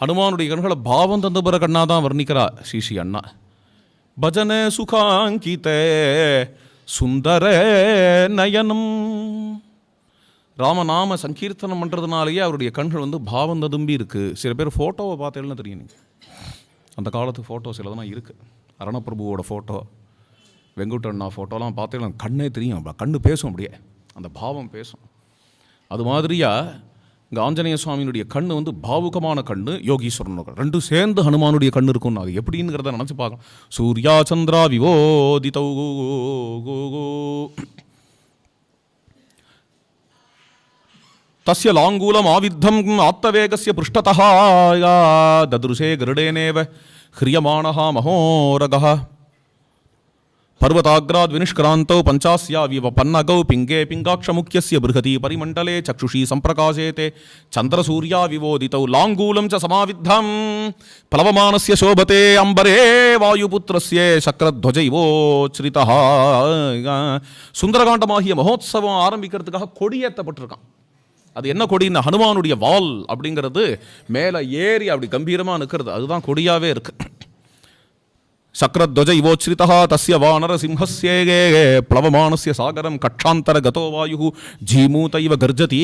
ஹனுமானுடைய கண்களை பாவம் தந்துபுற கண்ணா தான் வர்ணிக்கிறா ஸ்ரீ அண்ணா. பஜன சுகாங்கித சுந்தர நயனம். ராமநாம சங்கீர்த்தனம் பண்ணுறதுனாலேயே அவருடைய கண்கள் வந்து பாவம் ததும்பி இருக்குது சில பேர் ஃபோட்டோவை பார்த்தேன்னு தெரியும் நீங்கள் அந்த காலத்து ஃபோட்டோ சிலதெல்லாம் இருக்குது அரணப்பிரபுவோட ஃபோட்டோ வெங்குட்டண்ணா ஃபோட்டோலாம் பார்த்தேன் கண்ணே தெரியும். கண்ணு பேசும் அப்படியே. அந்த பாவம் பேசும். அது மாதிரியாக இங்கே ஆஞ்சநேய சுவாமியினுடைய கண்ணு வந்து பாவுகமான கண்ணு யோகீஸ்வரன் ரெண்டும் சேர்ந்து ஹனுமானுடைய கண்ணு இருக்கும்னு அது எப்படிங்கிறத நினச்சி பார்க்கலாம். சூர்யா சந்திரா விவோதிதௌ தஸ்ய லாங்கூலம் ஆவித்தம் ஆத்தவேகசிய பிருஷ்டதः யா ததுருஷே கருடேனேவ ஹிரியமானஹா மகோரகா पर्वताग्राद् विनिष्क्रान्तौ पञ्चास्याविव पन्नगौ पिङ्गे पिङ्गाक्षमुख्यस्य बृहति परिमण्डले चक्षुषी सम्प्रकाशेते चन्द्रसूर्या विवोदितौ लाङ्गूलं च समाविद्धं प्लवमानस्य शोभते अम्बरे वायुपुत्रस्य சக்கரத்வஜ இவோச்ரிதா சுந்தரகாண்டமாகிய மகோத்சவம் ஆரம்பிக்கிறதுக்காக கொடியேற்றப்பட்டிருக்கான் அது என்ன கொடின்னா ஹனுமானுடைய வால் அப்படிங்கிறது மேலே ஏறி அப்படி கம்பீரமாக நிற்கிறது அதுதான் கொடியாவே இருக்கு சக்கரத்வஜ இவோச்சிரிதா தஸ்ய வானரசிம்ஹஸ்யே பிளவமானஸ்ய சாகரம் கட்சாந்தர கதோ வாயு ஜீமூத இவ கர்ஜதி.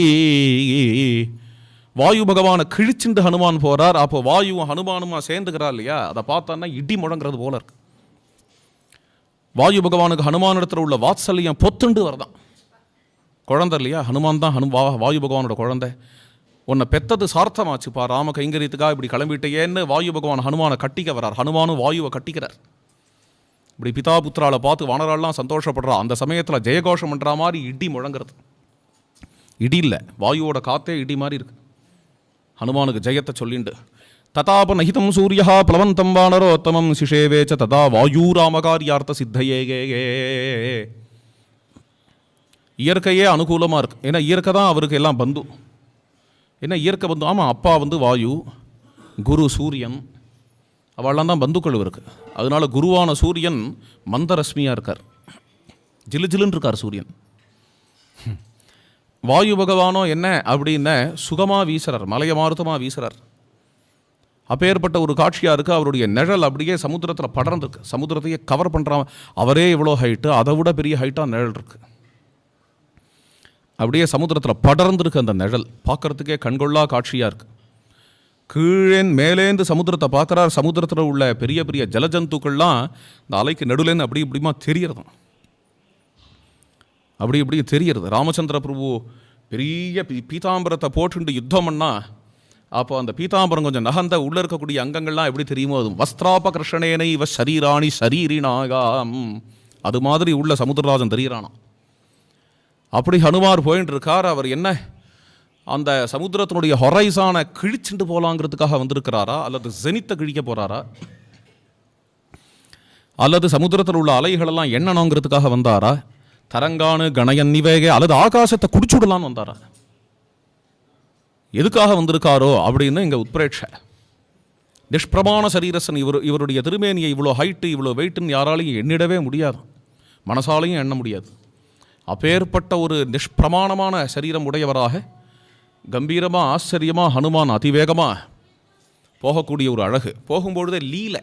வாயு பகவானை கிழிச்சிண்டு ஹனுமான் போறார். அப்போ வாயுவும் ஹனுமானுமா சேர்ந்துக்கிறார் இல்லையா? அதை பார்த்தான்னா இடி முழங்குறது போல இருக்கு. வாயு பகவானுக்கு ஹனுமான் இடத்துல உள்ள வாத்சல்யம் பொத்துண்டு வரதான். குழந்தை இல்லையா? ஹனுமான் தான் ஹனு வாயு பகவானோட குழந்தை. உன்னை பெத்தது சார்த்தமாச்சுப்பா. ராம கைங்கரியத்துக்காக இப்படி கிளம்பிட்டேன்னு வாயு பகவான் ஹனுமானை கட்டிக்க வரார் ஹனுமானும் வாயுவை கட்டிக்கிறார். இப்படி பிதா புத்திரால பார்த்து வானராலாம் சந்தோஷப்படுறா. அந்த சமயத்தில் ஜெயகோஷம் பண்ணுற மாதிரி இடி முழங்குறது. இடி இல்லை. வாயுவோட காத்தே இடி மாதிரி இருக்கு. ஹனுமானுக்கு ஜெயத்தை சொல்லிண்டு ததாப நகிதம் சூரியா பிளவந்தம் வானரோத்தமம் சிஷேவேச்ச ததா வாயூராமகாரியார்த்த சித்தையே இயற்கையே அனுகூலமாக இருக்கு. ஏன்னா இயற்கை தான் அவருக்கு எல்லாம் பந்து. என்ன இயற்கை பந்து ஆமாம் அப்பா வந்து வாயு குரு சூரியன் அவெல்லாம் தான் பந்துக்கள் இருக்குது அதனால குருவான சூரியன் மந்தரஸ்மியாக இருக்கார். ஜிலு ஜிலுன்னு இருக்கார் சூரியன். வாயு பகவானோ என்ன அப்படின்ன சுகமாக வீசுறார் மலைய மாருத்தமாக வீசுறார். அப்பேற்பட்ட ஒரு காட்சியாக இருக்குது அவருடைய நிழல் அப்படியே சமுத்திரத்தில் படர்ந்துருக்கு. சமுத்திரத்தையே கவர் பண்ணுறான் அவரே இவ்வளோ ஹைட்டு அதை விட பெரிய ஹைட்டாக நிழல் இருக்குது அப்படியே சமுத்திரத்தில் படர்ந்துருக்கு அந்த நிழல். பார்க்கறதுக்கே கண்கொள்ளா காட்சியாக இருக்குது கீழே மேலேந்து சமுத்திரத்தை பார்க்குறார். சமுத்திரத்தில் உள்ள பெரிய பெரிய ஜலஜந்துக்கள்லாம் இந்த அலைக்கு நடுலேருந்து அப்படி இப்படிமா தெரியறதாம். அப்படி இப்படி தெரியறது. ராமச்சந்திர பிரபு பெரிய பீ- பீதாம்பரத்தை போட்டுண்டு யுத்தம் பண்ணால் அப்போ அந்த பீதாம்பரம் கொஞ்சம் நகர்ந்த உள்ளே இருக்கக்கூடிய அங்கங்கள்லாம் எப்படி தெரியுமோ? அது வஸ்திராபகிருஷ்ணேனை இவ சரீராணி சரீரினாகாம் அது மாதிரி உள்ள சமுத்திரராஜன் தெரியறானாம். அப்படி ஹனுமார் போயின்னு இருக்கார் அவர் என்ன? அந்த சமுத்திரத்தினுடைய ஹொரைசான கிழிச்சுண்டு போகலாங்கிறதுக்காக வந்திருக்கிறாரா? அல்லது ஜெனித்தை கிழிக்க போகிறாரா அல்லது சமுத்திரத்தில் உள்ள அலைகளெல்லாம் எண்ணணுங்கிறதுக்காக வந்தாரா? தரங்கானு கணயன் நிவேக அல்லது ஆகாசத்தை குடிச்சுடலான்னு வந்தாரா? எதுக்காக வந்திருக்காரோ அப்படின்னு இங்கே உத்பிரேட்சை நிஷ்பிரமாண சரீரசன் இவர் இவருடைய திருமேனியை இவ்வளோ ஹைட்டு இவ்வளோ வெயிட்டுன்னு யாராலையும் எண்ணிடவே முடியாது. மனசாலையும் எண்ண முடியாது. அப்பேற்பட்ட ஒரு நிஷ்பிரமாணமான சரீரம் உடையவராக கம்பீரமாக ஆச்சரியமாக ஹனுமான் அதிவேகமாக போகக்கூடிய ஒரு அழகு. போகும்பொழுதே லீலை.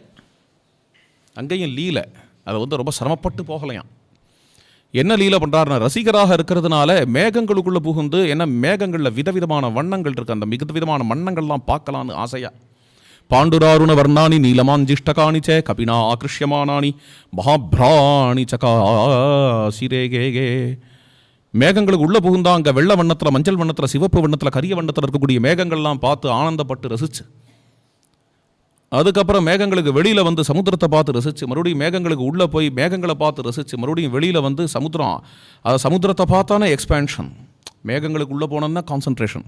அங்கேயும் லீலை. அதை வந்து ரொம்ப சிரமப்பட்டு போகலையாம். என்ன லீலை பண்ணுறாருன்னா ரசிகராக இருக்கிறதுனால மேகங்களுக்குள்ளே புகுந்து என்ன மேகங்களில் விதவிதமான வண்ணங்கள் இருக்குது அந்த மிக விதமான வண்ணங்கள்லாம் பார்க்கலான்னு ஆசையாக பாண்டுராருண வர்ணானி நீலமாஞ்சிஷ்டகாணி சே கபினா ஆகிருஷ்யமானானி மகாபிராணி சகாசிரேகே மேகங்களுக்கு உள்ளே புகுந்தா அங்கே வெள்ளை வண்ணத்தில் மஞ்சள் வண்ணத்தில் சிவப்பு வண்ணத்தில் கரிய வண்ணத்தில் இருக்கக்கூடிய மேகங்கள்லாம் பார்த்து ஆனந்தப்பட்டு ரசிச்சு. அதுக்கப்புறம் மேகங்களுக்கு வெளியில் வந்து சமுத்திரத்தை பார்த்து ரசிச்சு மறுபடியும் மேகங்களுக்கு உள்ளே போய் மேகங்களை பார்த்து ரசித்து மறுபடியும் வெளியில் வந்து சமுத்திரம் அது சமுத்திரத்தை பார்த்தானே எக்ஸ்பேன்ஷன் மேகங்களுக்கு உள்ளே போனோம்னா கான்சன்ட்ரேஷன்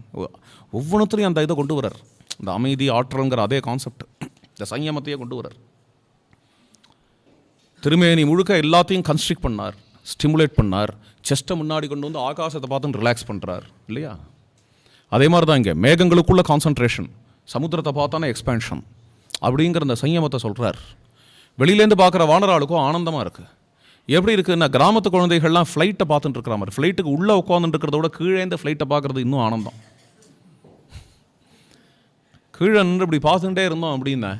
ஒவ்வொன்றுத்துலையும் அந்த இதை கொண்டு வரார் இந்த அமைதி ஆற்றல்ங்கிற அதே கான்செப்ட் இந்த சங்கமத்தையே கொண்டு வரார் திருமேனி முழுக்க எல்லாத்தையும் கன்ஸ்ட்ரிக்ட் பண்ணார் ஸ்டிமுலேட் பண்ணார் செஸ்ட்டை முன்னாடி கொண்டு வந்து ஆகாசத்தை பார்த்து ரிலாக்ஸ் பண்ணுறார் இல்லையா? அதே மாதிரி தான் இங்கே மேகங்களுக்குள்ள கான்சன்ட்ரேஷன் சமுத்திரத்தை பார்த்தானே எக்ஸ்பேன்ஷன் அப்படிங்கிற அந்த சங்கமத்தை சொல்கிறார் வெளியிலேருந்து பார்க்குற வானராளுக்கும் ஆனந்தமாக இருக்குது எப்படி இருக்குதுன்னா கிராமத்து குழந்தைகள்லாம் ஃப்ளைட்டை பார்த்துட்டு இருக்கிற மாதிரி ஃப்ளைட்டுக்கு உள்ளே உட்காந்துட்டு இருக்கிறத விட கீழேந்து ஃப்ளைட்டை பார்க்குறது இன்னும் ஆனந்தம். கீழே நின்று இப்படி பார்த்துட்டே இருந்தோம் அப்படின்னா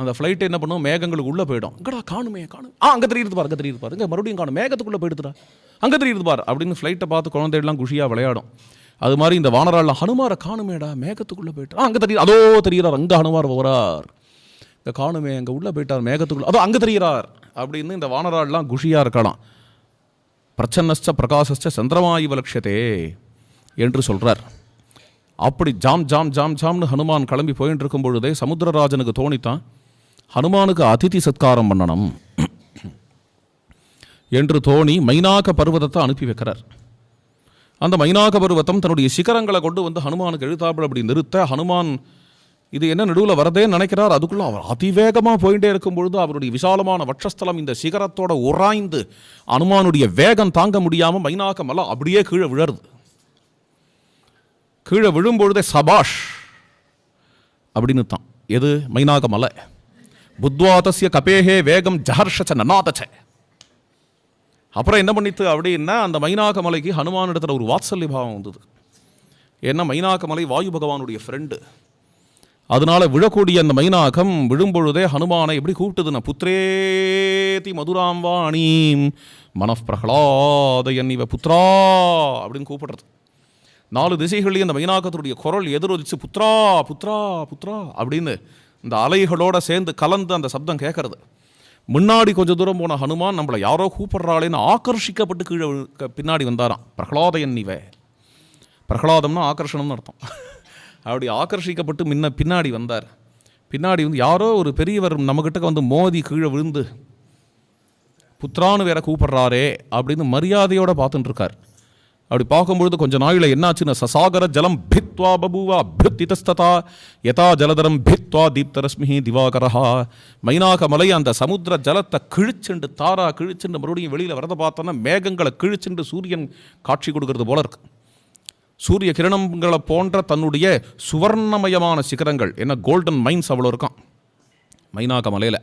அந்த ஃப்ளைட் என்ன பண்ணும்? மேகங்களுக்கு உள்ளே போயிடும். இங்கடா காணுமே காணும் ஆ அங்கே தெரியுது பாரு அங்கே தெரியுது பாரு இங்கே மறுபடியும் காணும். மேகத்துக்குள்ளே போயிடுதுடா. அங்கே தெரியுது பாரு அப்படின்னு ஃப்ளைட்டை பார்த்து குழந்தைகள்லாம் குஷியாக விளையாடும். அது மாதிரி இந்த வானராள்லாம் ஹனுமாரை காணுமேடா மேகத்துக்குள்ளே போயிட்டு. ஆ அங்கே தெரியுது. அதோ தெரிகிறார் அங்கே ஹனுமார் போகிறார் இங்கே காணுமே அங்கே உள்ளே போயிட்டார் மேகத்துக்குள்ளே. அதோ அங்கே தெரிகிறார் அப்படின்னு இந்த வானராள்லாம் குஷியாக இருக்கலாம். பிரச்சன்னஸ்ச பிரகாசஸ்ச சந்திரமா இவ லட்சத்தே என்று சொல்கிறார் அப்படி ஜாம் ஜாம் ஜாம் ஜாம்னு ஹனுமான் கிளம்பி போயிட்டு இருக்கும் பொழுதே சமுத்திரராஜனுக்கு தோணித்தான் ஹனுமானுக்கு அதிதி சத்காரம் பண்ணணும். என்று தோணி மைனாக பருவதத்தை அனுப்பி வைக்கிறார். அந்த மைனாக பருவத்தம் தன்னுடைய சிகரங்களை கொண்டு வந்து ஹனுமானுக்கு எழுத்தாப்புல அப்படி நிறுத்த ஹனுமான் இது என்ன நடுவில் வரதேன்னு நினைக்கிறார்? அதுக்குள்ளே அவர் அதிவேகமாக போயிட்டே இருக்கும் பொழுது அவருடைய விசாலமான வட்சஸ்தலம் இந்த சிகரத்தோட உராய்ந்து அனுமானுடைய வேகம் தாங்க முடியாமல் மைனாக மலை அப்படியே கீழே விழருது. கீழே விழும்பொழுதே சபாஷ் அப்படின்னு தான். எது? மைனாக மலை புத்வாதசிய கபேஹே வேகம் ஜஹர்ஷச்ச நநாதச்ச. அப்புறம் என்ன பண்ணித்து அப்படின்னா அந்த மைனாக மலைக்கு ஹனுமான் இடத்துல ஒரு வாத்சல்ய பாவம் வந்தது. ஏன்னா மைனாக மலை வாயு பகவானுடைய ஃப்ரெண்டு அதனால விழக்கூடிய அந்த மைனாகம் விழும்பொழுதே ஹனுமானை எப்படி கூப்பிட்டதுன்னா புத்திரேதி மதுராம் வாணீம் மனப்பிரகலாதயன் இவ புத்ரா அப்படின்னு கூப்பிடுறது. நாலு திசைகளையும் அந்த மைனாகத்தினுடைய குரல் எதிரொலிச்சு புத்ரா புத்ரா புத்ரா அப்படின்னு இந்த அலைகளோட சேர்ந்து கலந்து அந்த சப்தம் கேட்கறது. முன்னாடி கொஞ்சம் தூரம் போன ஹனுமான் நம்மளை யாரோ கூப்பிடுறாளேன்னு ஆக்கர்ஷிக்கப்பட்டு கீழே பின்னாடி வந்தாராம். பிரகலாதயன் நீவே. பிரகலாதம்னா ஆக்கர்ஷணம்னு அர்த்தம். அப்படி ஆக்கர்ஷிக்கப்பட்டு முன்ன பின்னாடி வந்தார். பின்னாடி வந்து யாரோ ஒரு பெரியவர் நம்மக்கிட்ட வந்து மோதி கீழே விழுந்து புத்ரான்னு வேற கூப்பிடுறாரே அப்படின்னு மரியாதையோடு பார்த்துட்டுருக்கார் அப்படி பார்க்கும்பொழுது கொஞ்ச நாளில் என்னாச்சுன்னா சசாகர ஜலம் பித்வா பபுவா பித்திதஸ்ததா யதா ஜலதரம் பித்வா தீப்தரஸ்மிஹி திவாகரஹா மைனாக மலை அந்த சமுத்திர ஜலத்தை கிழிச்சுண்டு தாரா கிழிச்சுண்டு மறுபடியும் வெளியில் வரதை பார்த்தோன்னா மேகங்களை கிழிச்சுண்டு சூரியன் காட்சி கொடுக்கறது போல இருக்கு. சூரிய கிரணங்களை போன்ற தன்னுடைய சுவர்ணமயமான சிகரங்கள் என்ன கோல்டன் மைன்ஸ் அவ்வளோ இருக்கான் மைனாக மலையில்.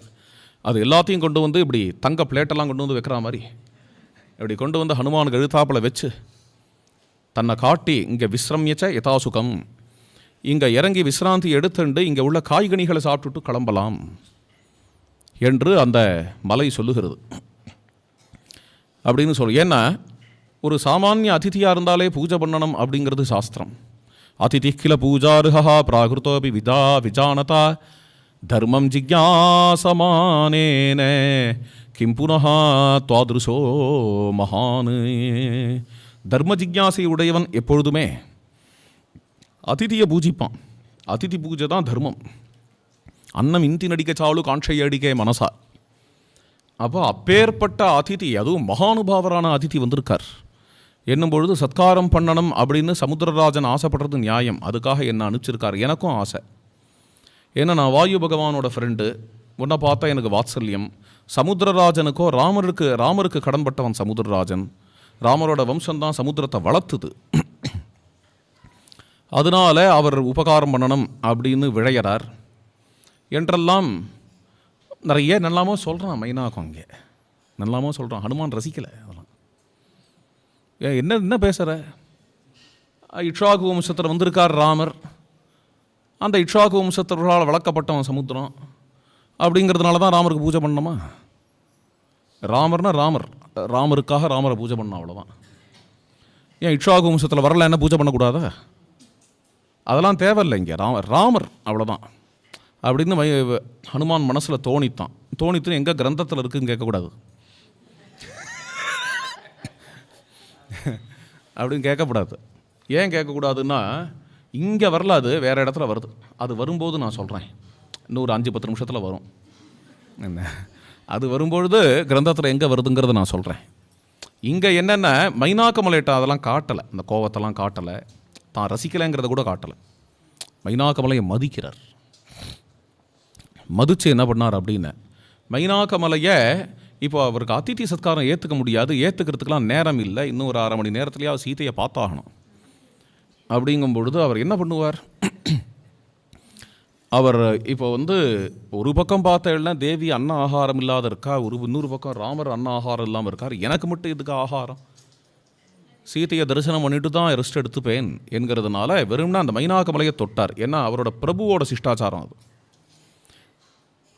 அது எல்லாத்தையும் கொண்டு வந்து இப்படி தங்க பிளேட்டெல்லாம் கொண்டு வந்து வைக்கிற மாதிரி. இப்படி கொண்டு வந்து ஹனுமானுக்கு எழுத்தாப்பில் வச்சு தன்னை காட்டி இங்கே விஸ்ரமியச்ச யதாசுகம். இங்கே இறங்கி விசிராந்தி எடுத்துண்டு இங்கே உள்ள காய்கனிகளை சாப்பிட்டுட்டு கிளம்பலாம். என்று அந்த மலை சொல்லுகிறது. அப்படின்னு சொல்லு ஏன்னா ஒரு சாமானிய அதிதியாக இருந்தாலே பூஜை பண்ணணும் அப்படிங்கிறது சாஸ்திரம். அதிதி கில பூஜாருகா பிராகிருத்தோபி விதா விஜானதா தர்மம் ஜிக்யாசமானேன கிம் புனः துவாதிருஷோ மகான். தர்ம ஜிக்யாசை உடையவன் எப்பொழுதுமே அதிதியை பூஜிப்பான். அதிதி பூஜை தான் தர்மம். அன்னம் இந்தி நடிக்க சாலு காண்ஷை அடிக்க மனசா. அப்போ அப்பேற்பட்ட அதிதி அதுவும் மகானுபாவரான அதிதி வந்திருக்கார். என்னும் பொழுது சத்காரம் பண்ணணும் அப்படின்னு சமுத்திரராஜன் ஆசைப்படுறது நியாயம். அதுக்காக என்ன அனுப்பிச்சிருக்கார். எனக்கும் ஆசை. ஏன்னா நான் வாயு பகவானோட ஃப்ரெண்டு உன்னை பார்த்தா எனக்கு வாத்சல்யம். சமுத்திரராஜனுக்கோ ராமருக்கு ராமருக்கு கடன்பட்டவன் சமுத்திரராஜன். ராமரோட வம்சம்தான் சமுத்திரத்தை வளர்த்துது. அதனால அவர் உபகாரம் பண்ணணும் அப்படின்னு விழையறார். என்றெல்லாம் நிறைய நல்லாமோ சொல்கிறான் மைனாக்கம் அங்கே. நல்லாமோ சொல்கிறான் ஹனுமான் ரசிக்கலை அதெல்லாம். ஏன் என்ன என்ன பேசுகிற இட்சாகு வம்சத்தில் வந்திருக்கார் ராமர். அந்த இட்சாகு வம்சத்தவர்களால் வளர்க்கப்பட்டவன் சமுத்திரம். அப்படிங்கிறதுனால தான் ராமருக்கு பூஜை பண்ணணுமா? ராமர்னா ராமர். ராமருக்காக ராமரை பூஜை பண்ணோம் அவ்வளோதான் ஏன் இட்சாகு வம்சத்தில் வரல என்ன பூஜை பண்ணக்கூடாதா? அதெல்லாம் தேவையில்லை இங்கே. ராமர் ராமர் அவ்வளோதான் அப்படின்னு ஹனுமான் மனசில் தோணித்தான். தோணித்து எங்கே கிரந்தத்தில் இருக்குன்னு கேட்கக்கூடாது. அப்படின்னு கேட்கக்கூடாது. ஏன் கேட்கக்கூடாதுன்னா இங்கே வரல அது வேறு இடத்துல வருது. அது வரும்போது நான் சொல்கிறேன் இன்னும் ஒரு அஞ்சு பத்து நிமிஷத்தில் வரும். என்ன? அது வரும்பொழுது கிரந்தத்தில் எங்கே வருதுங்கிறத நான் சொல்கிறேன் இங்கே என்னென்ன மைனாக்க மலையிட்ட அதெல்லாம் காட்டலை. இந்த கோவத்தெல்லாம் காட்டலை. தான் ரசிக்கலைங்கிறத கூட காட்டலை. மைனாக்க மலையை மதிக்கிறார். மதித்து என்ன பண்ணார் அப்படின்னு மைனாக்க மலையை இப்போ அவருக்கு அதித்தி சத்காரம் ஏற்றுக்க முடியாது. ஏற்றுக்கிறதுக்கெலாம் நேரம் இல்லை. இன்னும் ஒரு அரை மணி நேரத்துலையாவது சீதையை பார்த்தாகணும். அப்படிங்கும் பொழுது அவர் என்ன பண்ணுவார்? அவர் இப்போ வந்து ஒரு பக்கம் பார்த்தேன்னா தேவி அன்ன ஆகாரம் இல்லாத இருக்கா ஒரு இன்னொரு பக்கம் ராமர் அன்ன ஆகாரம் இல்லாமல் இருக்கார். எனக்கு மட்டும் இதுக்கு ஆகாரம்? சீதையை தரிசனம் பண்ணிட்டு தான் ரெஸ்ட் எடுத்துப்பேன் என்கிறதுனால வெறும்னா அந்த மைனாக மலையை தொட்டார். ஏன்னா அவரோட பிரபுவோட சிஷ்டாச்சாரம் அது.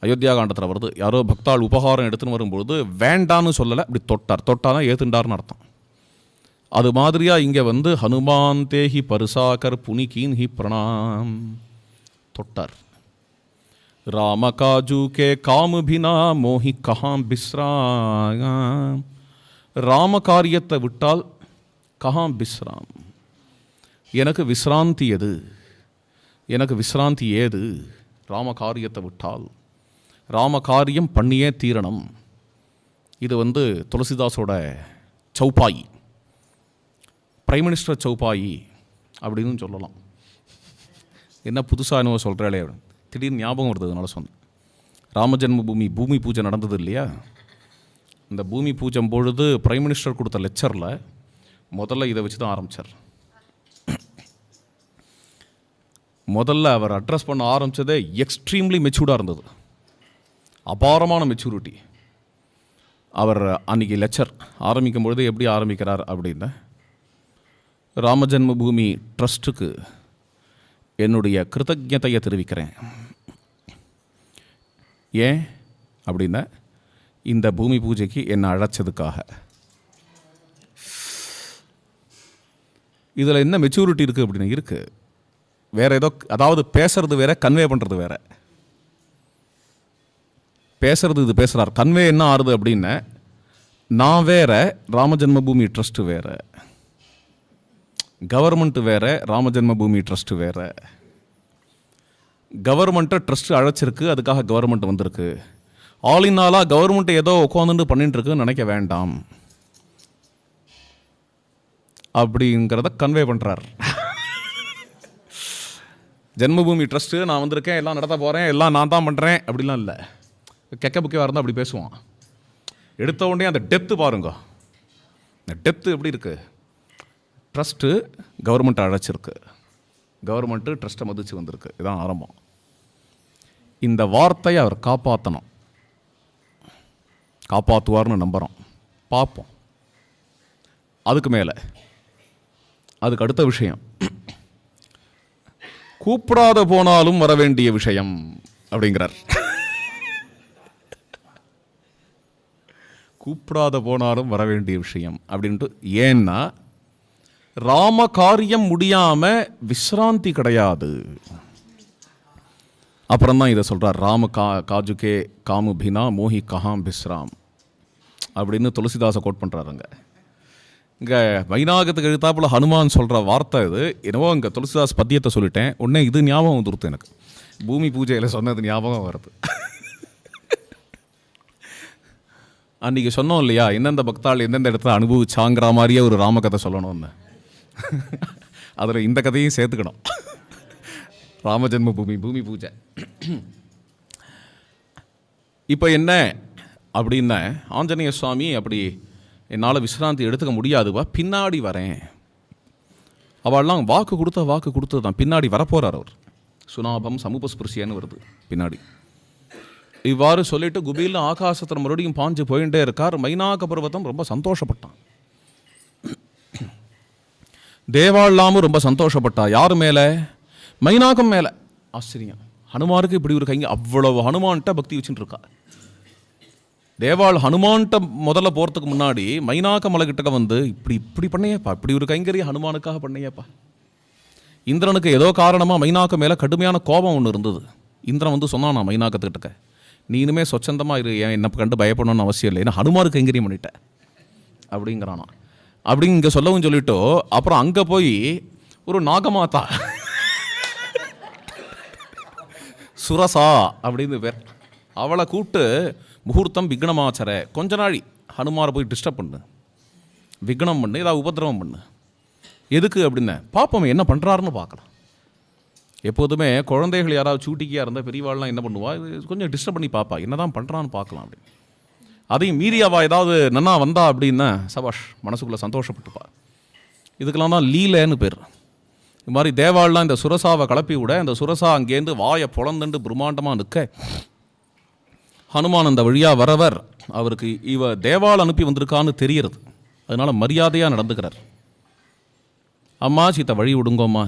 அயோத்தியா காண்டத்தில் வருது. யாரோ பக்தாள் உபகாரம் எடுத்துன்னு வரும்பொழுது வேண்டான்னு சொல்லலை அப்படி தொட்டார். தொட்டாதான் ஏத்துண்டார்னு அர்த்தம். அது மாதிரியாக இங்கே வந்து ஹனுமான் தேஹி பருசாகர் புனிகீன் ஹி பிரணாம். தொட்டார். ராம காஜு கே காமுபினா மோஹி கஹாம் பிஸ்ராம் ராம காரியத்தை விட்டால் கஹாம் பிஸ்ராம். எனக்கு விஸ்ராந்தி எது? எனக்கு விஸ்ராந்தி ஏது? ராம காரியத்தை விட்டால் ராம காரியம் பண்ணியே தீரணும். இது வந்து துளசிதாஸோட சௌப்பாயி பிரைம் மினிஸ்டர் சௌப்பாயி அப்படின்னு சொல்லலாம். என்ன புதுசாக என்னவோ சொல்கிறாளே திடீர்னு ஞாபகம் வருது அதனால சொன்னேன். ராமஜென்ம பூமி பூமி பூஜை நடந்தது இல்லையா இந்த பூமி பூஜை பொழுது பிரைம் மினிஸ்டர் கொடுத்த லெக்சரில் முதல்ல இதை வச்சு தான் ஆரம்பித்தார் முதல்ல அவர் அட்ரஸ் பண்ண ஆரம்பித்ததே எக்ஸ்ட்ரீம்லி மெச்சூர்டாக இருந்தது. அபாரமான மெச்சூரிட்டி அவர் அன்றைக்கி லெக்சர் ஆரம்பிக்கும் பொழுது எப்படி ஆரம்பிக்கிறார் அப்படின்னா. ராம ஜென்ம பூமி ட்ரஸ்ட்டுக்கு என்னுடைய கிருத்தஜதையை தெரிவிக்கிறேன். ஏன் அப்படின்னா இந்த பூமி பூஜைக்கு என்னை அழைச்சதுக்காக. இதில் என்ன மெச்சூரிட்டி இருக்குது அப்படின்னு இருக்குது வேறு ஏதோ அதாவது பேசுறது வேற கன்வே பண்ணுறது வேற. பேசுறது இது பேசுகிறார் கன்வே என்ன ஆறுது அப்படின்னு நான் வேற ராம ஜென்மபூமி வேறு. கவர்மெண்ட்டு வேறு ராமஜென்ம பூமி ட்ரஸ்ட்டு வேறு. கவர்மெண்ட்டை ட்ரஸ்ட்டு அழைச்சிருக்கு அதுக்காக கவர்மெண்ட் வந்திருக்கு. ஆல் இன் ஆலாக கவர்மெண்ட் ஏதோ உட்காந்துட்டு பண்ணிட்டுருக்குன்னு நினைக்க வேண்டாம். அப்படிங்கிறத கன்வே பண்ணுறார் ஜென்மபூமி ட்ரஸ்ட்டு நான் வந்திருக்கேன் எல்லாம் நடத்த போகிறேன் எல்லாம் நான் தான் பண்ணுறேன் அப்படிலாம் இல்லை. கெக்க புக்கேவாக இருந்தால் அப்படி பேசுவான். எடுத்த உடனே அந்த டெப்த்து பாருங்க. இந்த டெப்த்து எப்படி இருக்குது ட்ரஸ்ட்டு கவர்மெண்ட் அழைச்சிருக்கு கவர்மெண்ட்டு ட்ரஸ்ட்டை மதித்து வந்திருக்கு. இதுதான் ஆரம்பம். இந்த வார்த்தையை அவர் காப்பாற்றணும் காப்பாற்றுவார்னு நம்புகிறோம் பார்ப்போம். அதுக்கு மேலே. அதுக்கு அடுத்த விஷயம். கூப்பிடாத போனாலும் வர வேண்டிய விஷயம் அப்படிங்கிறார். கூப்பிடாத போனாலும் வர வேண்டிய விஷயம் அப்படின்ட்டு ஏன்னா ராம காரியம் முடியாம விஸ்ராந்தி கிடையாது. அப்புறம் தான் இதை சொல்றார் ராம கா காஜுகே காமு பினா மோஹி கஹாம் பிஸ்ராம் அப்படின்னு துளசிதாசை கோட் பண்றாருங்க இங்கே வைநாகத்துக்கு எழுத்தாப்புல ஹனுமான் சொல்கிற வார்த்தை இது. என்னவோ இங்கே துளசிதாஸ் பத்தியத்தை சொல்லிட்டேன். உடனே இது ஞாபகம் வந்துருத்து எனக்கு. பூமி பூஜையில் சொன்னது ஞாபகம் வருது. அன்றைக்கி சொன்னோம் இல்லையா எந்தெந்த பக்தாள் எந்தெந்த இடத்துல அனுபவிச்சாங்கிற மாதிரியே ஒரு ராமகதை சொல்லணும்னு. அதில் இந்த கதையும் சேர்த்துக்கணும். ராமஜென்ம பூமி பூமி பூஜை. இப்போ என்ன அப்படின்னா ஆஞ்சநேய சுவாமி அப்படி என்னால் விசிராந்தி எடுத்துக்க முடியாதுவா பின்னாடி வரேன். அவள்லாம் வாக்கு கொடுத்த வாக்கு கொடுத்தது தான் பின்னாடி வரப்போகிறார் அவர். சுனாபம் சமுபஸ்பிருஷியன்னு வருது பின்னாடி. இவ்வாறு சொல்லிட்டு குபீல ஆகாசத்தில் மறுபடியும் பாஞ்சு போயிட்டே இருக்கார். மைனாக பருவத்தம் ரொம்ப சந்தோஷப்பட்டான். தேவாள்லாமும் ரொம்ப சந்தோஷப்பட்டா. யார் மேலே? மைனாகம் மேலே. ஆச்சரியம். ஹனுமானுக்கு இப்படி ஒரு கைங்க அவ்வளவு ஹனுமான்கிட்ட பக்தி வச்சுட்டு இருக்கா தேவாள் ஹனுமான்கிட்ட முதல்ல போகிறதுக்கு முன்னாடி மைனாக்க மலை கிட்டக்க வந்து இப்படி இப்படி பண்ணையப்பா. இப்படி ஒரு கைங்கரிய ஹனுமானுக்காக பண்ணையப்பா. இந்திரனுக்கு ஏதோ காரணமாக மைனாக்க மேலே கடுமையான கோபம் ஒன்று இருந்தது. இந்திரன் வந்து சொன்னான் நான் மைனாக்கத்துக்கிட்ட நீ இனிமே சொச்சந்தமாக இரு. ஏன் கண்டு பயப்படணும்னு அவசியம் இல்லை. ஏன்னா ஹனுமாருக்கு கைங்கரியம் பண்ணிட்டேன் அப்படிங்கிறானா. அப்படின்னு இங்கே சொல்லவும் சொல்லிட்டோ அப்புறம் அங்கே போய் ஒரு நாகமாதா. சுரசா அப்படின்னு பேர் அவளை கூப்பிட்டு முகூர்த்தம் விக்னமாச்சர கொஞ்ச நாளி ஹனுமாரை போய் டிஸ்டர்ப் பண்ணு. விக்னம் பண்ணு ஏதாவது உபத்திரவம் பண்ணு. எதுக்கு அப்படின்னு பார்ப்போம் என்ன பண்ணுறாருன்னு பார்க்கலாம். எப்போதுமே குழந்தைகள் யாராவது சூட்டிக்கியாக இருந்தால் பெரியவாள்லாம் என்ன பண்ணுவா? இது கொஞ்சம் டிஸ்டர்ப் பண்ணி பார்ப்பா என்ன தான் பண்ணுறான்னு பார்க்கலாம் அப்படின்னு. அதையும் மீறி அவள் ஏதாவது நன்னா வந்தா அப்படின்னா சபாஷ் மனசுக்குள்ளே சந்தோஷப்பட்டுப்பா. இதுக்கெல்லாம் தான் லீலேன்னு பேர். இது மாதிரி தேவாள்லாம் இந்த சுரசாவை கிளப்பி விட இந்த சுரசா அங்கேருந்து வாயை புலந்துண்டு பிரம்மாண்டமாக நிற்க. ஹனுமான் அந்த வழியாக வரவர் அவருக்கு இவ தேவால் அனுப்பி வந்திருக்கான்னு தெரியறது அதனால மரியாதையாக நடந்துக்கிறார். அம்மா சீத்தை வழி விடுங்கோம்மா.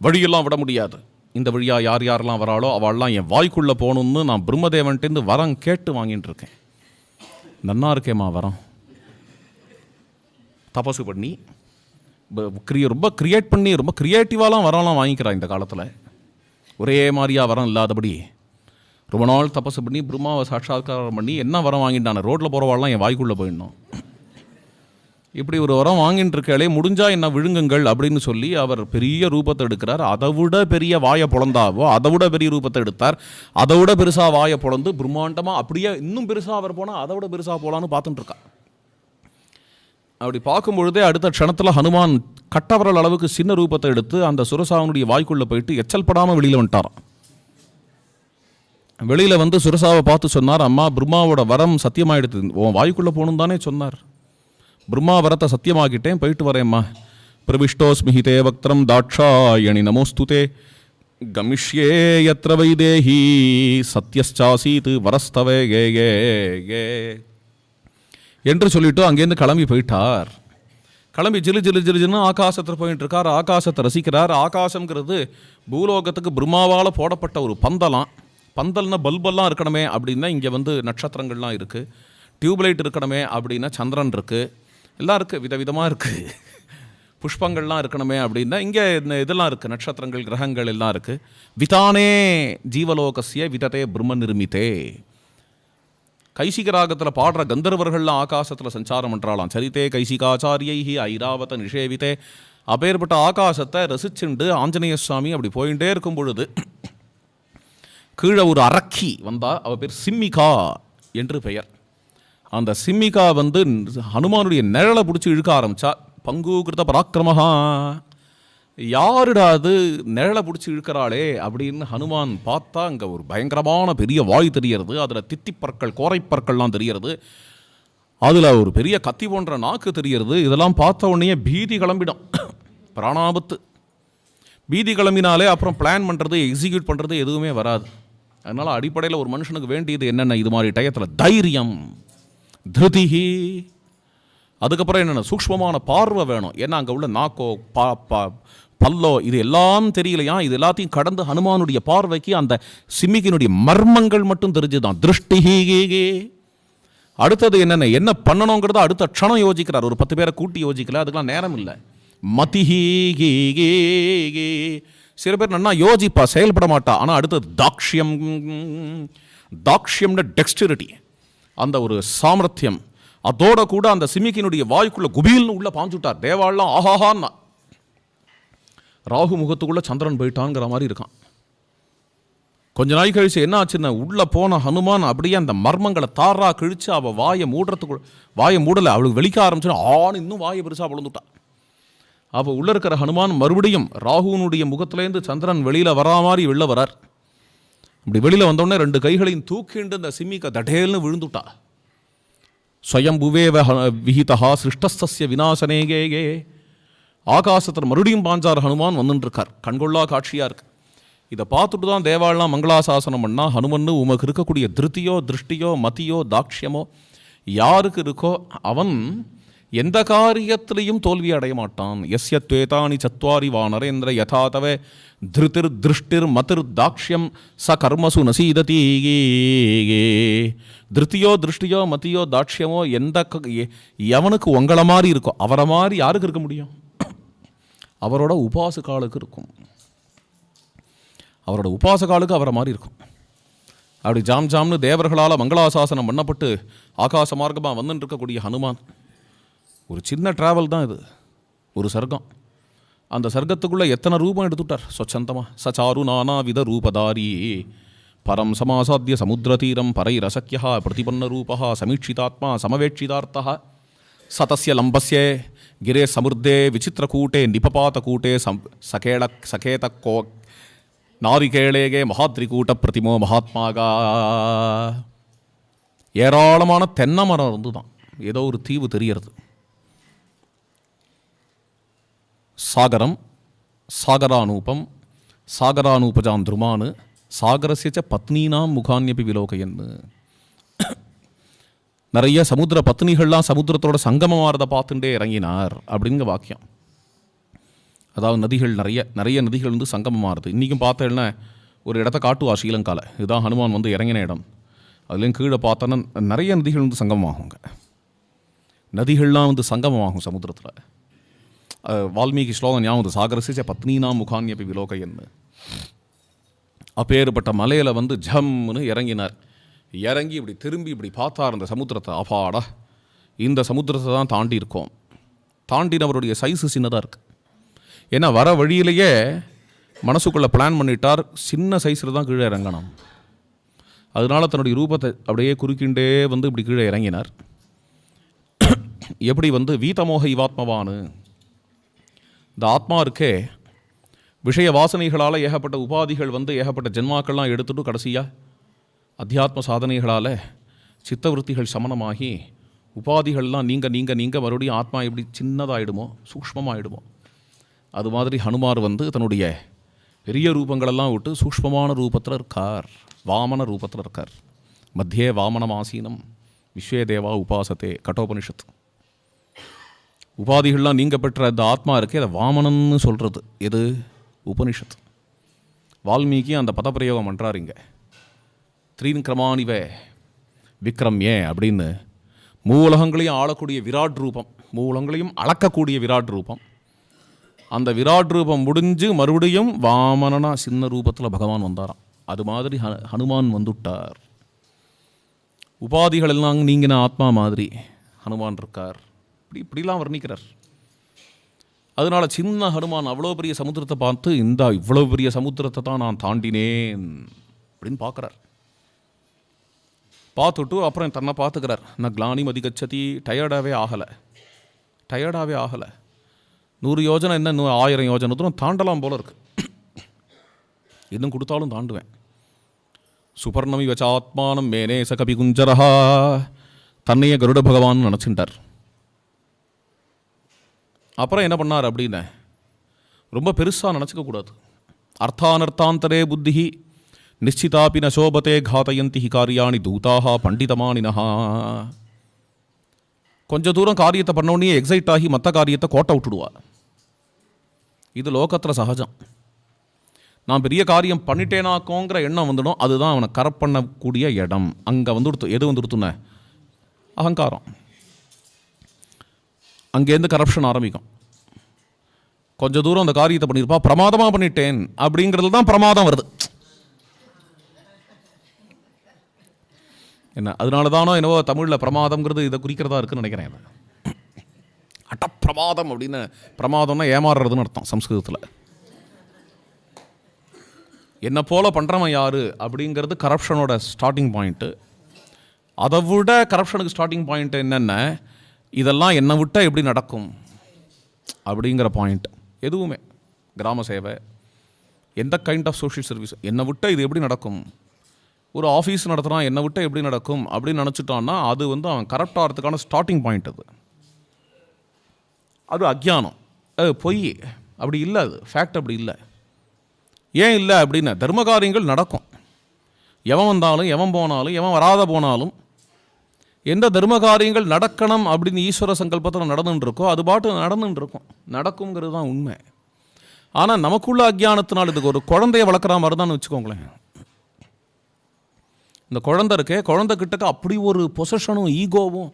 வழியெல்லாம் விட முடியாது. இந்த வழியாக யார் யாரெல்லாம் வராளோ அவள்லாம் என் வாய்க்குள்ளே போகணுன்னு நான் பிரம்மதேவன்ட்டேருந்து வரம் கேட்டு வாங்கிட்டு இருக்கேன் நன்னா இருக்கேம்மா வரம். தபசு பண்ணி ப- ரொம்ப க்ரியேட் பண்ணி ரொம்ப க்ரியேட்டிவாலாம் வரலாம் வாங்கிக்கிறான் இந்த காலத்தில். ஒரே மாதிரியா வரம் இல்லாதபடி. ரொம்ப நாள் தபசு பண்ணி பிரம்மாவை சாட்சாத்காரம் பண்ணி என்ன வரம் வாங்கிட்டான ரோட்டில் போகிறவாள்லாம் என் வாய்க்குள்ளே போயிடணும். இப்படி ஒரு வரம் வாங்கிட்டு இருக்காளே முடிஞ்சா என்ன விழுங்குங்கள்? அப்படின்னு சொல்லி அவர் பெரிய ரூபத்தை எடுக்கிறார். அதை விட பெரிய வாயை பொழந்தாவோ அதை விட பெரிய ரூபத்தை எடுத்தார். அதை விட பெருசாக வாயை பொழந்து பிரம்மாண்டமாக அப்படியே இன்னும் பெருசாக அவர் போனால் அதை விட பெருசாக போகலான்னு பார்த்துட்டு இருக்கா அப்படி பார்க்கும்பொழுதே அடுத்த க்ஷணத்தில் ஹனுமான் கட்டவரல் அளவுக்கு சின்ன ரூபத்தை எடுத்து அந்த சுரசாவனுடைய வாய்க்குள்ளே போயிட்டு எச்சல் படாமல் வெளியில் வந்துட்டாராம். வெளியில் வந்து சுரசாவை பார்த்து சொன்னார் அம்மா பிரம்மாவோட வரம் சத்தியமாயிடுது. உன் வாய்க்குள்ளே போகணும் தானே சொன்னார். பிரம்மாவரத்தை சத்தியமாக்கிட்டேன் போயிட்டு வரேம்மா. பிரவிஷ்டோஸ்மிஹிதே வக்திரம் தாட்சாயணி நமோஸ்துதே கமிஷ்யே யத்ர வைதேஹி சத்யஸ்சாசீத் வரஸ்தவே கே ஏ ஏ என்று சொல்லிட்டு அங்கேருந்து கிளம்பி போயிட்டார். கிளம்பி ஜிலு ஜிலு ஜிலுன்னு ஆகாசத்தில் போயிட்டு இருக்கார் ஆகாசத்தை ரசிக்கிறார். ஆகாசங்கிறது பூலோகத்துக்கு பிரம்மாவால் போடப்பட்ட ஒரு பந்தலாம். பந்தல்னா பல்பெல்லாம் இருக்கணுமே அப்படின்னா இங்கே வந்து நட்சத்திரங்கள்லாம் இருக்குது டியூப்லைட் இருக்கணுமே அப்படின்னா சந்திரன் இருக்குது எல்லாம் இருக்குது விதவிதமாக இருக்குது புஷ்பங்கள்லாம் இருக்கணுமே அப்படின்னா இங்கே இந்த இதெல்லாம் இருக்குது நட்சத்திரங்கள் கிரகங்கள் எல்லாம் இருக்குது விதானே ஜீவலோகசிய விததே பிரம்ம நிர்மித்தே கைசிக ராகத்தில் பாடுற கந்தர்வர்கள்லாம் ஆகாசத்தில் சஞ்சாரம் பண்ணுறாளாம் சரிதே கைசிகாச்சாரியை ஐராவத நிஷேவிதே. அப்பேற்பட்ட ஆகாசத்தை ரசிச்சுண்டு ஆஞ்சநேய சுவாமி அப்படி போயிட்டே இருக்கும் பொழுது கீழே ஒரு அரக்கி வந்தால் அவ பேர் சிம்மிகா என்று பெயர். அந்த சிம்மிகா வந்து ஹனுமானுடைய நிழலை பிடிச்சி இழுக்க ஆரம்பித்தா பங்கு கிருத்த பராக்கிரமஹா. யாருடா அது நிழலை பிடிச்சி இழுக்கிறாளே அப்படின்னு ஹனுமான் பார்த்தா அங்கே ஒரு பயங்கரமான பெரிய வாய் தெரியறது அதில் தித்திப்பற்கள் கோரைப்பற்கள்லாம் தெரியறது அதில் ஒரு பெரிய கத்தி போன்ற நாக்கு தெரியறது இதெல்லாம் பார்த்த உடனே பீதி கிளம்பிடும். பிராணாபத்து. பீதி கிளம்பினாலே அப்புறம் பிளான் பண்ணுறது எக்ஸிக்யூட் பண்ணுறது எதுவுமே வராது. அதனால் அடிப்படையில் ஒரு மனுஷனுக்கு வேண்டியது என்னென்ன? இது மாதிரி டயத்தில் தைரியம். திருதிஹி அதுக்கப்புறம் என்னென்ன? சூக்மமான பார்வை வேணும். ஏன்னா அங்கே உள்ள நாக்கோ பா பா பல்லோ இது எல்லாம் தெரியலையா? இது எல்லாத்தையும் கடந்து ஹனுமானுடைய பார்வைக்கு அந்த சிம்மிக்கினுடைய மர்மங்கள் மட்டும் தெரிஞ்சுதான். திருஷ்டிஹி அடுத்தது என்னென்ன? என்ன பண்ணணுங்கிறத அடுத்த க்ஷணம் யோசிக்கிறார். ஒரு பத்து பேரை கூட்டி யோசிக்கல அதுக்கெல்லாம் நேரம் இல்லை. மதிஹீகே சில பேர் நல்லா யோசிப்பா செயல்பட மாட்டா. ஆனால் அடுத்தது தாக்ஷியம். தாக்ஷ்யம்னு டெக்ஸ்டிரிட்டி அந்த ஒரு சாமர்த்தியம். அதோட கூட அந்த சிமிக்கினுடைய வாய்க்குள்ள குபீல்னு உள்ள பாஞ்சுட்டார். தேவாலாம் ஆஹாஹான்னா. ராகு முகத்துக்குள்ள சந்திரன் போயிட்டாங்கிற மாதிரி இருக்கான். கொஞ்ச நாள் கழிச்சு என்ன ஆச்சுன்னா உள்ளே போன ஹனுமான் அப்படியே அந்த மர்மங்களை தாரா கிழிச்சு அவள் வாயை மூடுறதுக்கு வாயை மூடலை அவளுக்கு வெளிக்க ஆரம்பிச்சுன்னா ஆண் இன்னும் வாயை பெருசாக விழுந்துட்டான் அப்போ உள்ளே இருக்கிற ஹனுமான் மறுபடியும் ராகுனுடைய முகத்துலேருந்து சந்திரன் வெளியில் வரா மாதிரி வெளில வரார். இப்படி வெளியில் வந்தோடனே ரெண்டு கைகளையும் தூக்கிண்டு இந்த சிம்மிக்க தடேல்னு விழுந்துட்டா. ஸ்வயம்புவேவ புவேவ விஹிதா சிருஷ்டஸ்தஸ்ய விநாசனேகே ஆகாசத்தில் மறுபடியும் பாஞ்சார் ஹனுமான் வந்துட்டுருக்கார் கண்கொள்ளா காட்சியாக இருக்கு. இதை பார்த்துட்டு தான் தேவாள்லாம் மங்களாசாசனம் பண்ணா ஹனுமன்னு உமக்கு இருக்கக்கூடிய திருத்தியோ திருஷ்டியோ மதியோ தாட்சியமோ யாருக்கு இருக்கோ அவன் எந்த காரியத்திலையும் தோல்வி அடைய மாட்டான். எஸ்ய துவேதானி சத்வாரி வா நரேந்திர யதாதவ திருதிர் திருஷ்டிர் மதிர் தாக்ஷ்யம் ச கர்மசு நசீததி திருத்தியோ திருஷ்டியோ மதியோ தாட்சியமோ எந்த எவனுக்கு உங்களை மாதிரி இருக்கோ அவரை மாதிரி யாருக்கு இருக்க முடியும்? அவரோட உபாசகாலுக்கு இருக்கும். அவரோட உபாசகாலுக்கு அவரை மாதிரி இருக்கும். அப்படி ஜாம் ஜாம்னு தேவர்களால் மங்களாசாசனம் பண்ணப்பட்டு ஆகாச மார்க்கமாக வந்துட்டு இருக்கக்கூடிய ஹனுமான். ஒரு சின்ன ட்ராவல் தான் இது. ஒரு சர்க்கம். அந்த சர்க்கத்துக்குள்ளே எத்தனை ரூபம் எடுத்துட்டார்? சொச்சந்தமாக சச்சாரு நானாவித ரூபதாரி பரம் சமாசாத்திய சமுத்திரதீரம் பரை ரசக்கியா பிரதிபன்ன ரூபா சமீட்சிதாத்மா சமவேட்சிதார்த்தா சதசிய லம்பசே கிரே சமுர்தே விசித்திரகூட்டே நிபபாதகூட்டே சம் சகேள சகேத கோ நாரிகேளேகே மகாத்ரிகூட்ட பிரதிமோ மகாத்மாகா. ஏராளமான தென்னை மரம் இருந்து தான் ஏதோ ஒரு தீவு தெரியறது. சாகரம் சாகரானூபம் சாகரானூபஜாம் துருமானு சாகரசிய பத்னினாம் முகான்யபி விலோகையன்னு நிறைய சமுத்திர பத்னிகள்லாம் சமுத்திரத்தோட சங்கமமாறதை பார்த்துட்டே இறங்கினார் அப்படிங்க வாக்கியம். அதாவது நதிகள் நிறைய நிறைய நதிகள் வந்து சங்கமமாறுது. இன்றைக்கும் பார்த்தேன்னா ஒரு இடத்த காட்டுவா ஸ்ரீலங்காவில் இதுதான் ஹனுமான் வந்து இறங்கின இடம். அதுலேயும் கீழே பார்த்தோன்னா நிறைய நதிகள் வந்து சங்கமமாகுங்க. நதிகள்லாம் வந்து சங்கமமாகும் சமுத்திரத்தில். வால்மீகி ஸ்லோகம் ஞாபகம் சாகரசி சாகரசிச்ச பத்னீனா முகான்யபி விலோகையன்னு அப்பேற்பட்ட மலையில் வந்து ஜம்னு இறங்கினார் இறங்கி இப்படி திரும்பி இப்படி பார்த்தார் அந்த சமுத்திரத்தை அபாடா இந்த சமுத்திரத்தை தான் தாண்டி இருக்கோம் தாண்டினவருடைய சைஸு சின்னதாக இருக்குது ஏன்னா வர வழியிலேயே மனசுக்குள்ளே பிளான் பண்ணிட்டார் சின்ன சைஸில் தான் கீழே இறங்கணும் அதனால தன்னுடைய ரூபத்தை அப்படியே குறுக்கிண்டே வந்து இப்படி கீழே இறங்கினார் எப்படி வந்து வீதமோக இவாத்மவானு இந்த ஆத்மா இருக்கே விஷய வாசனைகளால் ஏகப்பட்ட உபாதிகள் வந்து ஏகப்பட்ட ஜென்மாக்கள்லாம் எடுத்துட்டு கடைசியாக அத்தியாத்ம சாதனைகளால் சித்தவருத்திகள் சமனமாகி உபாதிகள்லாம் நீங்கள் நீங்கள் நீங்கள் மறுபடியும் ஆத்மா எப்படி சின்னதாகிடுமோ சூக்மமாகிடுமோ அது மாதிரி ஹனுமார் வந்து தன்னுடைய பெரிய ரூபங்களெல்லாம் விட்டு சூக்ஷ்மமான ரூபத்தில் இருக்கார் வாமன ரூபத்தில் இருக்கார். மத்தியே வாமனமாசீனம் விஸ்வே தேவா உபாசத்தே கட்டோபனிஷத் உபாதிகள்லாம் நீங்கள் பெற்ற அந்த ஆத்மா இருக்கே அதை வாமனன்னு சொல்கிறது எது? உபனிஷத் வால்மீகி அந்த பதப்பிரயோகம் பண்ணுறாரு இங்கே. த்ரீன் கிரமானிவ விக்ரம் ஏன் அப்படின்னு மூலகங்களையும் ஆளக்கூடிய விராட் ரூபம் மூலங்களையும் அளக்கக்கூடிய விராட் ரூபம். அந்த விராட் ரூபம் முடிஞ்சு மறுபடியும் வாமனனா சின்ன ரூபத்தில் பகவான் வந்தாராம். அது மாதிரி ஹ ஹனுமான் வந்துட்டார். உபாதிகள் எல்லாம் நீங்கின ஆத்மா மாதிரி ஹனுமான் இருக்கார். இப்படி இப்படிலாம் வர்ணிக்கிறார். அதனால சின்ன ஹனுமான் அவ்வளோ பெரிய சமுத்திரத்தை பார்த்து இந்த இவ்வளோ பெரிய சமுத்திரத்தை தான் நான் தாண்டினேன் அப்படின்னு பார்க்குறார். பார்த்துட்டு அப்புறம் தன்னை பார்த்துக்கிறார். நான் கிளானி மதிகச்சதி டயர்டாகவே ஆகலை. டயர்டாகவே ஆகலை. நூறு யோஜனை என்ன? இன்னும் ஆயிரம் யோஜனை தூரம் தாண்டலாம் போல இருக்கு. இன்னும் கொடுத்தாலும் தாண்டுவேன். சுபர்ணமி வச்சாத்மானம் மேனே ச கபி குஞ்சரஹா தன்னையே கருட பகவான் நினச்சிட்டார். அப்புறம் என்ன பண்ணார் அப்படின்னு ரொம்ப பெருசாக நினச்சிக்கக்கூடாது அர்த்தானர்த்தாந்தரே புத்தி நிச்சிதாபி நசோபத்தே சோபத்தே காத்தயந்தி காரியாணி தூதாக பண்டிதமானினஹா. கொஞ்ச தூரம் காரியத்தை பண்ண எக்ஸைட் ஆகி மற்ற காரியத்தை கோட்டை விட்டுடுவா. இது லோகத்தில் சகஜம். நான் பெரிய காரியம் பண்ணிட்டேனாக்கோங்கிற எண்ணம் வந்துடும். அதுதான் அவனை கரெக்ட் பண்ணக்கூடிய இடம். அங்கே வந்துடுத்து எது வந்துடுத்துன அகங்காரம். அங்கேருந்து கரப்ஷன் ஆரம்பிக்கும். கொஞ்ச தூரம் அந்த காரியத்தை பண்ணியிருப்பா பிரமாதமாக பண்ணிட்டேன் அப்படிங்கிறது தான் பிரமாதம் வருது. என்ன அதனால தானோ என்னவோ தமிழில் பிரமாதம்ங்கிறது இதை குறிக்கிறதா இருக்குன்னு நினைக்கிறேன் அட்டப்பிரமாதம் அப்படின்னு பிரமாதம்னா ஏமாறுறதுன்னு அர்த்தம் சம்ஸ்கிருதத்தில். என்னை போல் பண்ணுறவன் யார் அப்படிங்கிறது கரப்ஷனோட ஸ்டார்டிங் பாயிண்ட்டு அதை விட கரப்ஷனுக்கு ஸ்டார்டிங் பாயிண்ட் என்னென்ன? இதெல்லாம் என்னை விட்டால் எப்படி நடக்கும்? அப்படிங்கிற பாயிண்ட் எதுவுமே. கிராம சேவை. எந்த கைண்ட் ஆஃப் சோஷியல் சர்வீஸ் என்னை விட்டால் இது எப்படி நடக்கும்? ஒரு ஆஃபீஸ் நடத்துகிறான் என்னை விட்டால் எப்படி நடக்கும்? அப்படின்னு நினச்சிட்டான்னா அது வந்து அவன் கரெக்ட் ஆகிறதுக்கான ஸ்டார்டிங் பாயிண்ட் அது. அது அக்ஞானம் அது பொய். அப்படி இல்லை அது. ஃபேக்ட் அப்படி இல்லை. ஏன் இல்லை அப்படின்னு தர்ம காரியங்கள் நடக்கும். எவன் வந்தாலும் எவன் போனாலும் எவன் வராத போனாலும் எந்த தர்ம காரியங்கள் நடக்கணும் அப்படின்னு ஈஸ்வர சங்கல்பத்தில் நடந்துட்டு இருக்கோ அது பாட்டு நடந்துட்டு நடக்குங்கிறது தான் உண்மை. ஆனால் நமக்குள்ள அக்ஞானத்தினால் இதுக்கு ஒரு குழந்தைய வளர்க்குற மாதிரி தான் வச்சுக்கோங்களேன். இந்த குழந்தை இருக்கே குழந்தை கிட்டக்க அப்படி ஒரு பொசஷனும் ஈகோவும்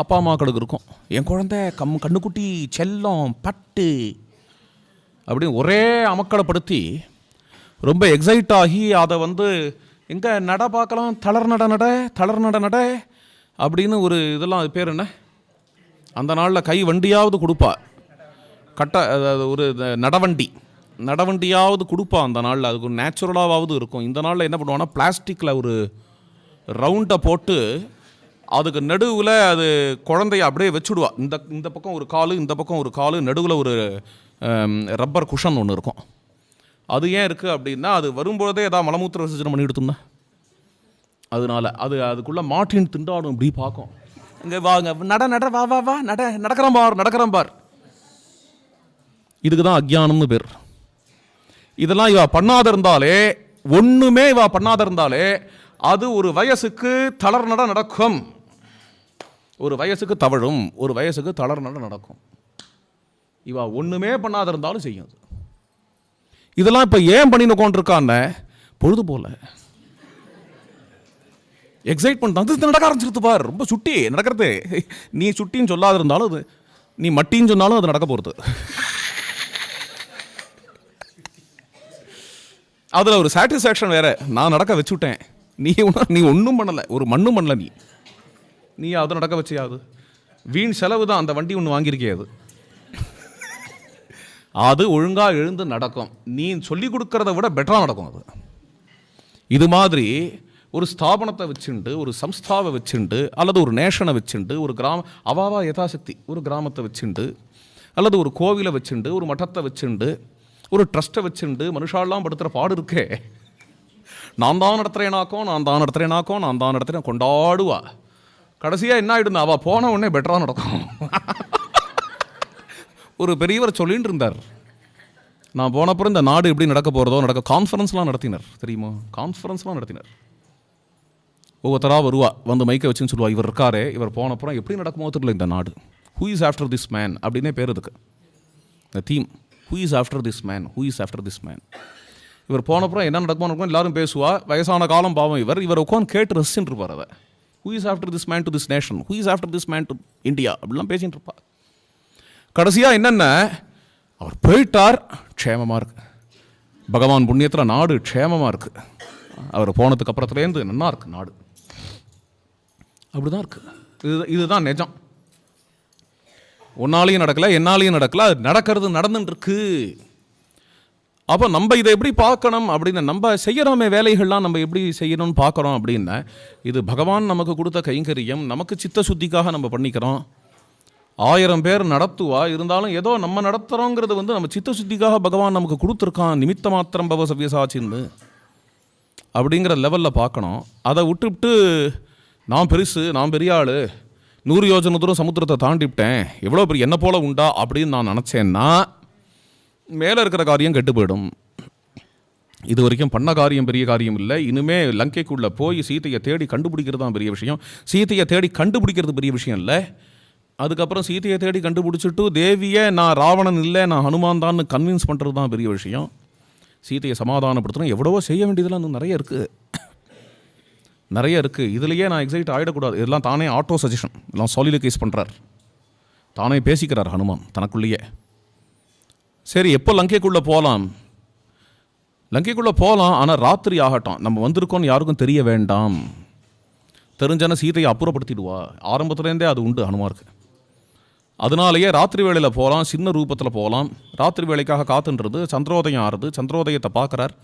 அப்பா அம்மாக்களுக்கு இருக்கும். என் குழந்தை கம் கண்ணுக்குட்டி செல்லம் பட்டு அப்படின்னு ஒரே அமக்களப்படுத்தி ரொம்ப எக்ஸைட் ஆகி அதை வந்து எங்கே நட பார்க்கலாம் தளர் நட நட தளர் நட நட அப்படின்னு ஒரு இதெல்லாம் அது பேர் என்ன? அந்த நாளில் கை வண்டியாவது கொடுப்பா. கட்ட அதாவது ஒரு இந்த நடவண்டி. நடவண்டியாவது கொடுப்பா அந்த நாளில். அதுக்கு ஒரு நேச்சுரலாவது இருக்கும். இந்த நாளில் என்ன பண்ணுவான்னா பிளாஸ்டிக்கில் ஒரு ரவுண்டை போட்டு அதுக்கு நடுவில் அது குழந்தைய அப்படியே வச்சுடுவா. இந்த இந்த பக்கம் ஒரு காலு இந்த பக்கம் ஒரு காலு நடுவில் ஒரு ரப்பர் குஷன் ஒன்று இருக்கும். அது ஏன் இருக்குது அப்படின்னா அது வரும்போதே ஏதாவது மலமூத்திர விசர்ஜனம் பண்ணி எடுத்தோம்னா அதனால அது அதுக்குள்ளே மாட்டின் திண்டாடும் இப்படி பார்க்கும். இங்கே வாங்க நட நட வா வா வா நட நடக்கிறோம் பார் நடக்கிறோம் பார். இதுக்கு தான் அக்ஞானம்னு பேர். இதெல்லாம் இவ பண்ணாத இருந்தாலே ஒண்ணுமே இவ பண்ணாத இருந்தாலே அது ஒரு வயசுக்கு தளர் நட நடக்கும். ஒரு வயசுக்கு தவழும் ஒரு வயசுக்கு தளர் நட நடக்கும். இவ ஒன்றுமே பண்ணாத இருந்தாலும் செய்யும். இதெல்லாம் இப்போ ஏன் பண்ணின்னு உட்காந்துருக்கான்னு பொழுது போல. எக்ஸைட்மெண்ட் அது இது நடக்க ஆரம்பிச்சிருத்து பார். ரொம்ப சுட்டி நடக்கிறது. நீ சுட்டின்னு சொல்லாத இருந்தாலும் அது நீ மட்டின்னு சொன்னாலும் அது நடக்க போகிறது அதில் ஒரு சாட்டிஸ்ஃபேக்ஷன் வேற. நான் நடக்க வச்சுட்டேன். நீ ஒன்றும் நீ ஒன்றும் பண்ணலை. ஒரு மண்ணும் பண்ணல நீ. நீ அதை நடக்க வச்சியாது வீண் செலவு தான் அந்த வண்டி ஒன்று வாங்கியிருக்கே அது. அது ஒழுங்காக எழுந்து நடக்கும். நீ சொல்லி கொடுக்கறத விட பெட்டராக நடக்கும் அது. இது மாதிரி ஒரு ஸ்தாபனத்தை வச்சுண்டு ஒரு சம்ஸ்தாவை வச்சுண்டு அல்லது ஒரு நேஷனை வச்சுண்டு ஒரு கிராம அவாவா யதாசக்தி ஒரு கிராமத்தை வச்சுண்டு அல்லது ஒரு கோவிலை வச்சுண்டு ஒரு மட்டத்தை வச்சுண்டு ஒரு ட்ரஸ்ட்டை வச்சுண்டு மனுஷாலாம் படுத்துகிற பாடு இருக்கே. நான் தான் நடத்துகிறேனாக்கோ நான் தான் நடத்துகிறேனாக்கோ நான் தான் நடத்துகிறேன் கொண்டாடுவா. கடைசியாக என்ன ஆகிடுந்தா அவள் போன உடனே பெட்டராக நடக்கும். ஒரு பெரியவர் சொல்லிட்டு இருந்தார். நான் போனப்புறம் இந்த நாடு எப்படி நடக்க போகிறதோ நடக்க கான்ஃபரன்ஸ்லாம் நடத்தினர். தெரியுமா? கான்ஃபரன்ஸ்லாம் நடத்தினர். ஒவ்வொருத்தராக வருவா வந்து மைக்கை வச்சுன்னு சொல்லுவா இவர் இருக்காரு இவர் போனப்புறம் எப்படி நடக்குமோ தெரியல இந்த நாடு. Who is after this man அப்படின்னே பேர் இதுக்கு இந்த theme who is after this man who is after this man இவர் போனப்புறம் என்ன நடக்குமோ நடக்கும் எல்லாரும் பேசுவா. வயசான காலம் பாவம் இவர். இவர் உட்காந்து கேட்டு ரசிச்சுட்டு இருப்பார் அதை who is after this man to this nation who is after this man to India அப்படிலாம் பேசிட்டு இருப்பா. கடைசியாக என்னென்ன? அவர் போயிட்டார். க்ஷேமமாக இருக்கு. பகவான் புண்ணியத்தில் நாடு க்ஷேமமாக இருக்குது அவர் போனதுக்கு அப்புறத்துலேருந்து நல்லா இருக்குது நாடு. அப்படி தான் இருக்குது இது இதுதான் நிஜம். உன்னாலையும் நடக்கல என்னாலையும் நடக்கல அது நடக்கிறது நடந்துட்டுருக்கு அப்போ நம்ம இதை எப்படி பார்க்கணும் அப்படின்னு நம்ம செய்கிறோமே வேலைகள்லாம் நம்ம எப்படி செய்யணும்னு பார்க்குறோம் அப்படின்னா இது பகவான் நமக்கு கொடுத்த கைங்கரியம் நமக்கு சித்த சுத்திக்காக நம்ம பண்ணிக்கிறோம். ஆயிரம் பேர் நடத்துவா இருந்தாலும் ஏதோ நம்ம நடத்துகிறோங்கிறது வந்து நம்ம சித்த சுத்திக்காக பகவான் நமக்கு கொடுத்துருக்கான் நிமித்த மாத்திரம் பவ சவ்யசாச்சின்னு அப்படிங்கிற லெவலில் பார்க்கணும். அதை விட்டுவிட்டு நான் பெருசு நான் பெரிய ஆள். நூறு யோஜனை தூரம் சமுத்திரத்தை தாண்டிவிட்டேன். எவ்வளோ பெரிய என்ன போல் உண்டா அப்படின்னு நான் நினச்சேன்னா மேலே இருக்கிற காரியம் கெட்டு போயிடும். இது வரைக்கும் பண்ண காரியம் பெரிய காரியம் இல்லை. இனிமே லங்கைக்குள்ளே போய் சீத்தையை தேடி கண்டுபிடிக்கிறது தான் பெரிய விஷயம். சீத்தையை தேடி கண்டுபிடிக்கிறது பெரிய விஷயம் இல்லை. அதுக்கப்புறம் சீத்தையை தேடி கண்டுபிடிச்சிட்டு தேவியை நான் ராவணன் இல்லை நான் ஹனுமான் தான் கன்வின்ஸ் பண்ணுறது தான் பெரிய விஷயம். சீத்தையை சமாதானப்படுத்தணும். எவ்வளவோ செய்ய வேண்டியதெல்லாம் இன்னும் நிறைய இருக்குது நிறைய இருக்குது இதுலேயே நான் எக்ஸைட் ஆகிடக்கூடாது இதெல்லாம் தானே ஆட்டோ சஜஷன் எல்லாம் சாலிலிகைஸ் பண்ணுறார் தானே பேசிக்கிறார் ஹனுமான் தனக்குள்ளேயே. சரி எப்போ லங்கைக்குள்ளே போகலாம் லங்கைக்குள்ளே போகலாம் ஆனால் ராத்திரி ஆகட்டும். நம்ம வந்திருக்கோம்னு யாருக்கும் தெரிய வேண்டாம். தெரிஞ்சன சீதையை அப்புறப்படுத்திடுவா. ஆரம்பத்துலேருந்தே அது உண்டு ஹனுமாருக்கு. அதனாலேயே ராத்திரி வேளையில் போகலாம் சின்ன ரூபத்தில் போகலாம் ராத்திரி வேலைக்காக காத்துன்றது சந்திரோதயம் ஆறுது சந்திரோதயத்தை பார்க்குறார்.